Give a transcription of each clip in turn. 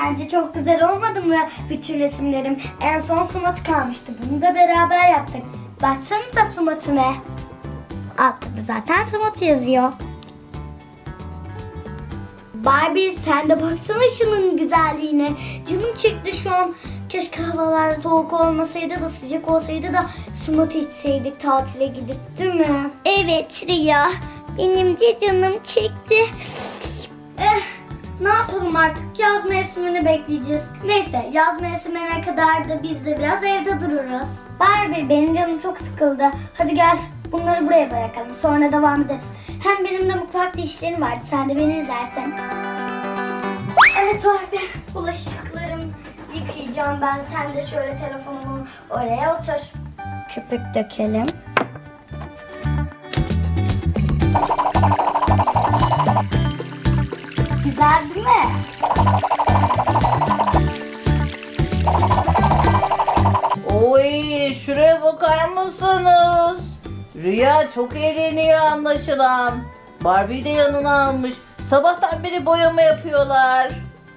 Sence çok güzel olmadı mı bütün resimlerim? En son sumat kalmıştı. Bunu da beraber yaptık. Baksanıza sumatüme. Altta da zaten sumat yazıyor. Barbie sen de baksana şunun güzelliğine. Canım çekti şu an. Keşke havalar soğuk olmasaydı da sıcak olsaydı da smoothie içseydik tatile gidip değil mi? Evet Riya. Benim de canım çekti. Yapalım artık? Yaz mevsimini bekleyeceğiz. Neyse yaz mevsimine kadar da biz de biraz evde dururuz. Barbie benim canım çok sıkıldı. Hadi gel bunları buraya bırakalım. Sonra devam ederiz. Hem benim de mutfakta işlerim vardı. Sen de beni izlersen. Evet Barbie. Bulaşıklarım yıkayacağım ben. Sen de şöyle telefonumu oraya otur. Köpük dökelim. Güzel değil mi? Oy şuraya bakar mısınız? Rüya çok eğleniyor anlaşılan. Barbie de yanına almış. Sabahtan beri boyama yapıyorlar.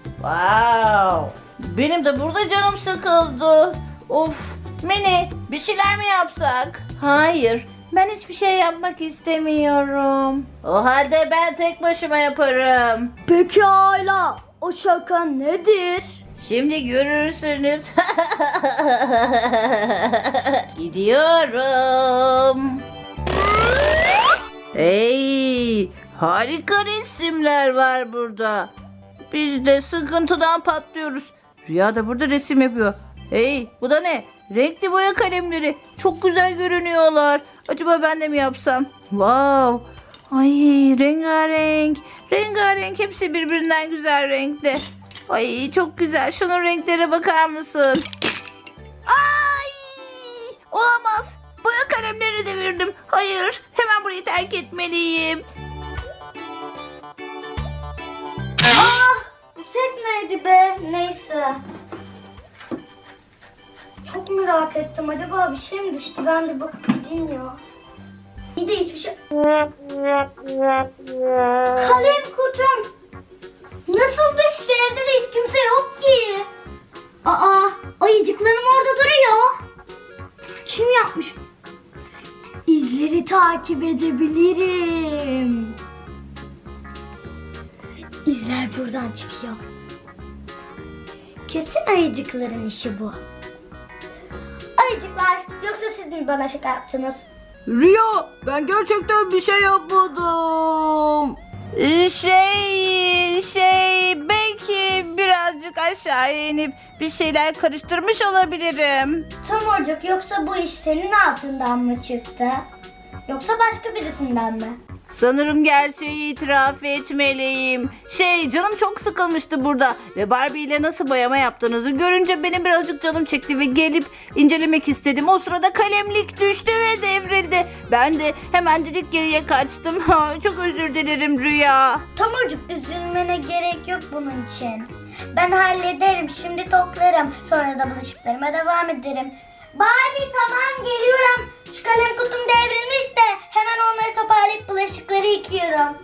Wow. Benim de burada canım sıkıldı. Of. Mini bir şeyler mi yapsak? Hayır. Ben hiçbir şey yapmak istemiyorum. O halde ben tek başıma yaparım. Pekala. O şaka nedir? Şimdi görürsünüz. Gidiyorum. Hey, harika resimler var burada. Biz de sıkıntıdan patlıyoruz. Rüya da burada resim yapıyor. Hey, bu da ne? Renkli boya kalemleri. Çok güzel görünüyorlar. Acaba ben de mi yapsam? Wow. Ay rengarenk. Rengarenk hepsi birbirinden güzel renkte. Ay çok güzel. Şunun renklere bakar mısın? Ay! Olamaz. Boya kalemlerini devirdim. Hayır. Hemen burayı terk etmeliyim. Merak ettim. Acaba bir şey mi düştü? Ben de bakıp gideyim ya. İyi de hiçbir şey... Kalem kutum. Nasıl düştü? Evde de hiç kimse yok ki. Aa, ayıcıklarım orada duruyor. Kim yapmış? İzleri takip edebilirim. İzler buradan çıkıyor. Kesin ayıcıkların işi bu. Ayıcıklar, yoksa siz mi bana şaka yaptınız? Rüya ben gerçekten bir şey yapmadım. Şey şey belki birazcık aşağı inip bir şeyler karıştırmış olabilirim. Tomurcuk yoksa bu iş senin altından mı çıktı? Yoksa başka birisinden mi? Sanırım gerçeği itiraf etmeliyim. Şey canım çok sıkılmıştı burada ve Barbie ile nasıl boyama yaptığınızı görünce benim birazcık canım çekti ve gelip incelemek istedim. O sırada kalemlik düştü ve devrildi. Ben de hemencik geriye kaçtım. Çok özür dilerim Rüya. Tomurcuk üzülmene gerek yok bunun için. Ben hallederim şimdi toplarım. Sonra da bulaşıklarıma devam ederim. Barbie tamam geliyorum. Şu kalem kutum devrilmiş de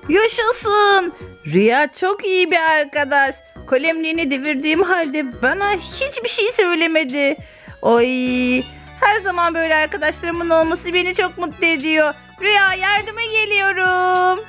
Yaşasın. Rüya çok iyi bir arkadaş. Kalemliğini devirdiğim halde bana hiçbir şey söylemedi. Oy. Her zaman böyle arkadaşlarımın olması beni çok mutlu ediyor. Rüya yardıma geliyorum.